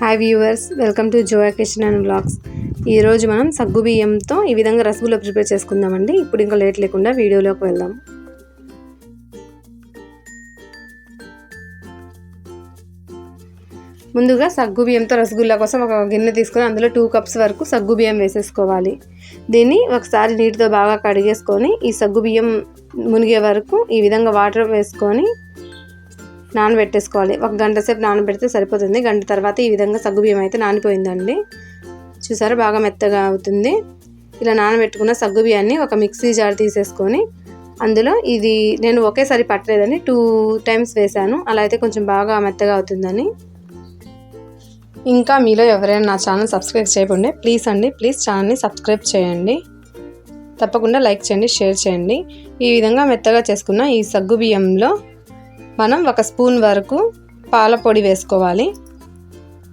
Hi viewers welcome to Zoya Kishan and blogs ఈరోజు మనం సగ్గు బియ్యంతో ఈ విధంగా రసగుల్లా ప్రిపేర్ చేసుకుందామండి. ఇప్పుడు ఇంకా లేట్ లేకుండా వీడియోలోకి వెళ్దాం. ముందుగా సగ్గు బియ్యంతో రసగుల్లా కోసం ఒక గిన్నె తీసుకొని అందులో టూ కప్స్ వరకు సగ్గు బియ్యం వేసేసుకోవాలి. దీన్ని ఒకసారి నీటితో బాగా కడిగేసుకొని ఈ సగ్గు బియ్యం మునిగే వరకు ఈ విధంగా వాటర్ వేసుకొని నానబెట్టేసుకోవాలి. ఒక గంట సేపు నానబెడితే సరిపోతుంది. గంట తర్వాత ఈ విధంగా సగ్గుబియ్యం అయితే నానిపోయిందండి. చూసారా బాగా మెత్తగా అవుతుంది. ఇలా నానబెట్టుకున్న సగ్గుబియ్యాన్ని ఒక మిక్సీ జార్ తీసేసుకొని అందులో ఇది నేను ఒకేసారి పట్టలేదని టూ టైమ్స్ వేశాను. అలా అయితే కొంచెం బాగా మెత్తగా అవుతుందని. ఇంకా మీలో ఎవరైనా నా ఛానల్ సబ్స్క్రైబ్ చేయకుండా ప్లీజ్ అండి ప్లీజ్ ఛానల్ని సబ్స్క్రైబ్ చేయండి. తప్పకుండా లైక్ చేయండి షేర్ చేయండి. ఈ విధంగా మెత్తగా చేసుకున్న ఈ సగ్గు బియ్యంలో మనం ఒక స్పూన్ వరకు పాల పొడి వేసుకోవాలి.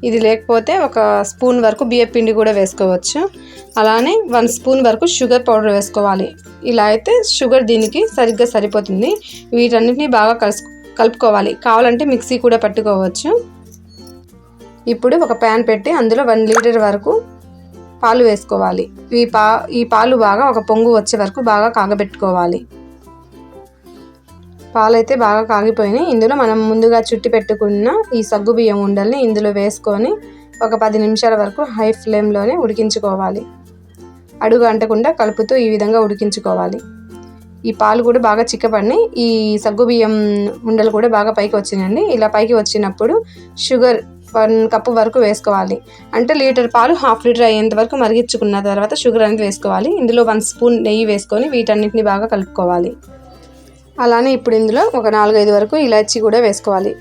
ఇది లేకపోతే ఒక స్పూన్ వరకు బియ్య పిండి కూడా వేసుకోవచ్చు. అలానే వన్ స్పూన్ వరకు షుగర్ పౌడర్ వేసుకోవాలి. ఇలా అయితే షుగర్ దీనికి సరిగ్గా సరిపోతుంది. వీటన్నిటిని బాగా కలుసు కలుపుకోవాలి. కావాలంటే మిక్సీ కూడా పట్టుకోవచ్చు. ఇప్పుడు ఒక ప్యాన్ పెట్టి అందులో వన్ లీటర్ వరకు పాలు వేసుకోవాలి. ఈ పా ఈ పాలు బాగా ఒక పొంగు వచ్చే వరకు బాగా కాగబెట్టుకోవాలి. పాలైతే బాగా కాగిపోయినాయి. ఇందులో మనం ముందుగా చుట్టి పెట్టుకున్న ఈ సగ్గు బియ్యం ఉండల్ని ఇందులో వేసుకొని ఒక పది నిమిషాల వరకు హై ఫ్లేమ్లోనే ఉడికించుకోవాలి. అడుగు అంటకుండా కలుపుతూ ఈ విధంగా ఉడికించుకోవాలి. ఈ పాలు కూడా బాగా చిక్కపడినాయి. ఈ సగ్గు బియ్యం ఉండలు కూడా బాగా పైకి వచ్చినాయండి. ఇలా పైకి వచ్చినప్పుడు షుగర్ వన్ కప్పు వరకు వేసుకోవాలి. అంటే లీటర్ పాలు హాఫ్ లీటర్ అయ్యేంత వరకు మరిగించుకున్న తర్వాత షుగర్ అనేది వేసుకోవాలి. ఇందులో వన్ స్పూన్ నెయ్యి వేసుకొని వీటన్నిటిని బాగా కలుపుకోవాలి. అలానే ఇప్పుడు ఇందులో ఒక నాలుగైదు వరకు ఇలాచీ కూడా వేసుకోవాలి.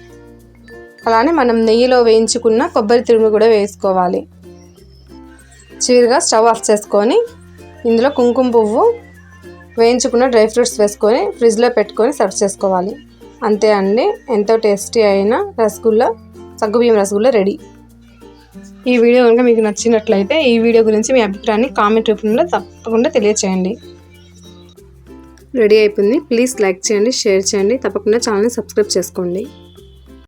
అలానే మనం నెయ్యిలో వేయించుకున్న కొబ్బరి తురుము కూడా వేసుకోవాలి. చివరిగా స్టవ్ ఆఫ్ చేసుకొని ఇందులో కుంకుమ పువ్వు వేయించుకున్న డ్రై ఫ్రూట్స్ వేసుకొని ఫ్రిడ్జ్లో పెట్టుకొని సర్వ్ చేసుకోవాలి. అంతే అండి ఎంతో టేస్టీ అయిన రసగుల్లా సగ్గుబియ్యం రసగుల్లా రెడీ. ఈ వీడియో కనుక మీకు నచ్చినట్లయితే ఈ వీడియో గురించి మీ అభిప్రాయాన్ని కామెంట్ రూపంలో తప్పకుండా తెలియచేయండి. రెడీ అయిపోయింది. ప్లీజ్ లైక్ చేయండి షేర్ చేయండి. తప్పకుండా ఛానల్ని సబ్స్క్రైబ్ చేసుకోండి.